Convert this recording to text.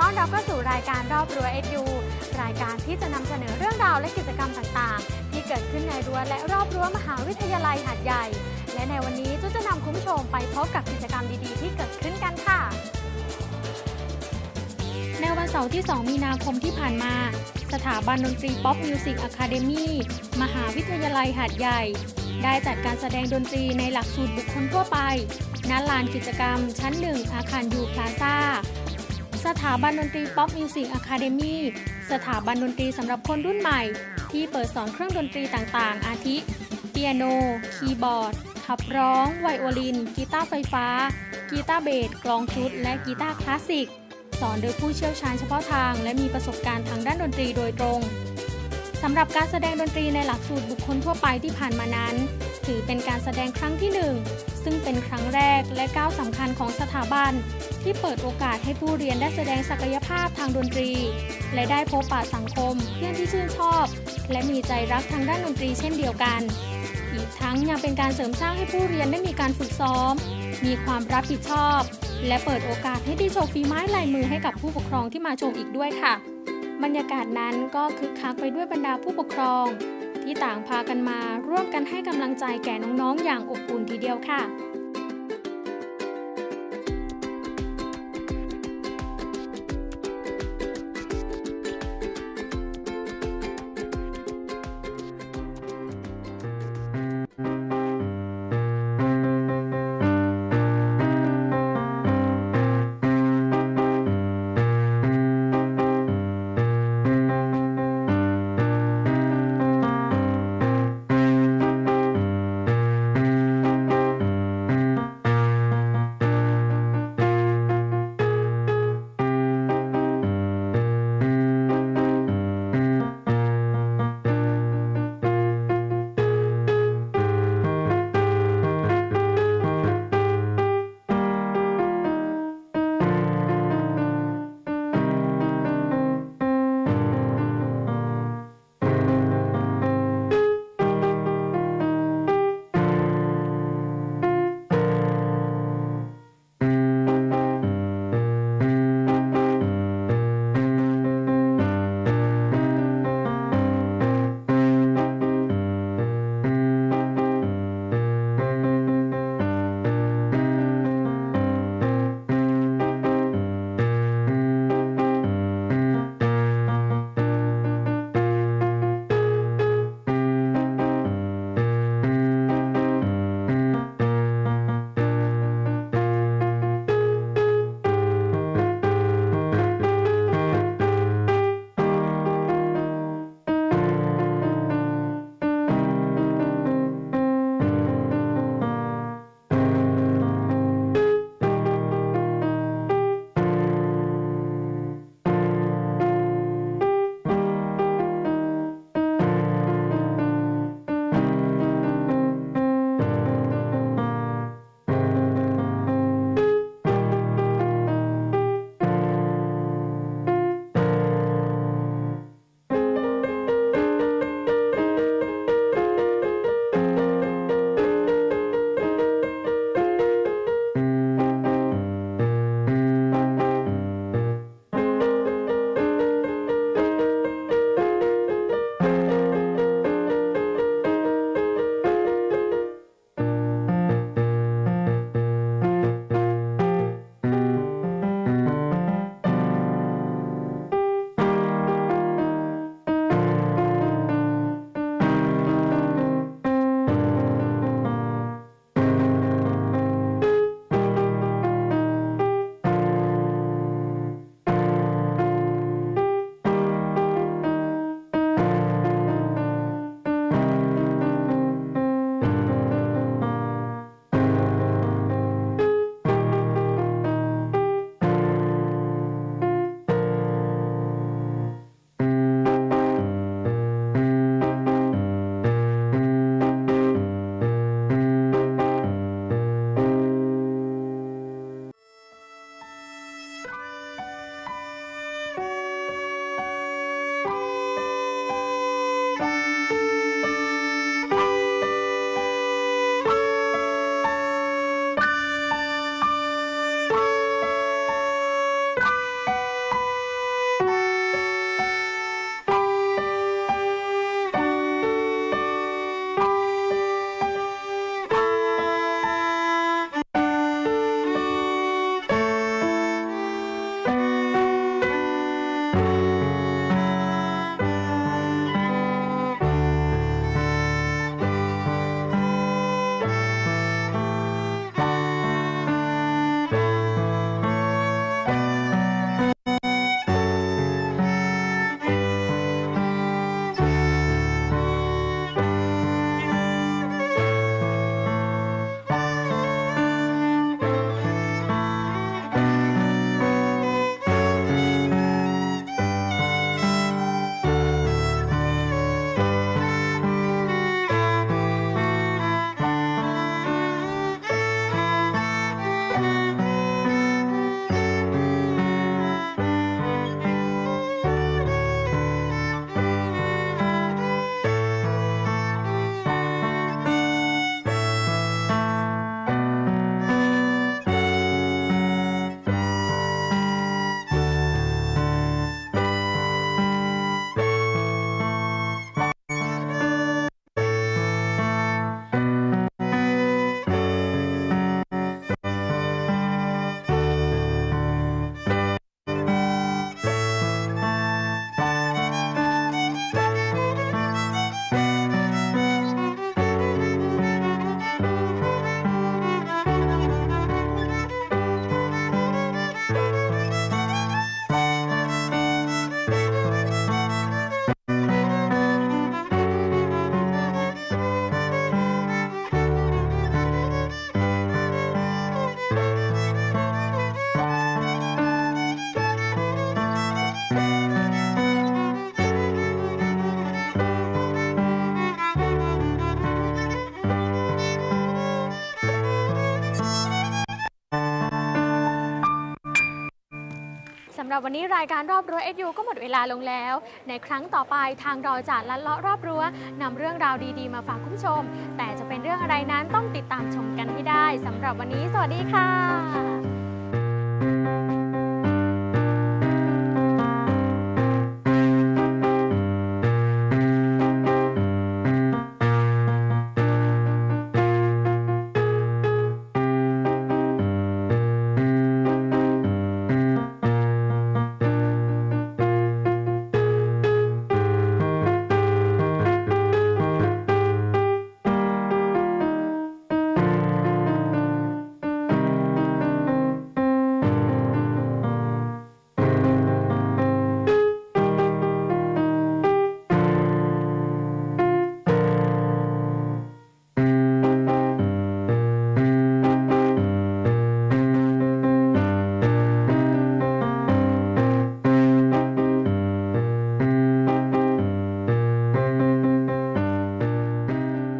ต้อนรับเข้าสู่รายการรอบรั้วเอ็ดูรายการที่จะนำเสนอเรื่องราวและกิจกรรมต่างๆ ที่เกิดขึ้นในรั้วและรอบรั้วมหาวิทยาลัยหาดใหญ่ และในวันนี้จุจะนำคุณผู้ชมไปพบกับกิจกรรมดีๆ ที่เกิดขึ้นกันค่ะ ในวันเสาร์ที่ 2 มีนาคมที่ผ่านมา สถาบันดนตรีป๊อปมิวสิกอะคาเดมีมหาวิทยาลัยหาดใหญ่ ได้จัดการแสดงดนตรีในหลักสูตรบุคคลทั่วไปณลานกิจกรรมชั้น1อาคารยูพลาซ่า สถาบันดนตรีป๊อปมิวสิกอะคาเดมีสถาบันดนตรีสำหรับคนรุ่นใหม่ ที่เปิดสอนเครื่องดนตรีต่างๆ อาทิ เปียโน คีย์บอร์ด ขับร้อง ไวโอลิน กีตาร์ไฟฟ้า กีตาร์เบส กลองชุด และกีตาร์คลาสสิก สอนโดยผู้เชี่ยวชาญเฉพาะทาง และมีประสบการณ์ทางด้านดนตรีโดยตรงสำหรับการแสดงดนตรีในหลักสูตรบุคคลทั่วไปที่ผ่านมานั้น ถือเป็นการแสดงครั้งที่หนึ่ง และก้าวสำคัญของสถาบัน ที่เปิดโอกาสให้ผู้เรียนได้แสดงศักยภาพทางดนตรี และได้พบปะสังคมเพื่อนที่ชื่นชอบ และมีใจรักทางด้านดนตรีเช่นเดียวกัน อีกทั้งยังเป็นการเสริมสร้างให้ผู้เรียนได้มีการฝึกซ้อม มีความรับผิดชอบ และเปิดโอกาสให้ได้โชว์ฝีไม้ลายมือให้กับผู้ปกครองที่มาชมอีกด้วยค่ะ บรรยากาศนั้นก็คึกคักไปด้วยบรรดาผู้ปกครองที่ต่างพากันมาร่วมกันให้กำลังใจแก่น้องๆ อย่างอบอุ่นทีเดียวค่ะ วันนี้รายการรอบรั้วเอชยูก็หมดเวลาลงแล้ว ในครั้งต่อไปทางเราจะลัดเลาะรอบรั้วนำเรื่องราวดีๆ มาฝากคุณผู้ชม แต่จะเป็นเรื่องอะไรนั้นต้องติดตามชมกันให้ได้สำหรับวันนี้ สวัสดีค่ะ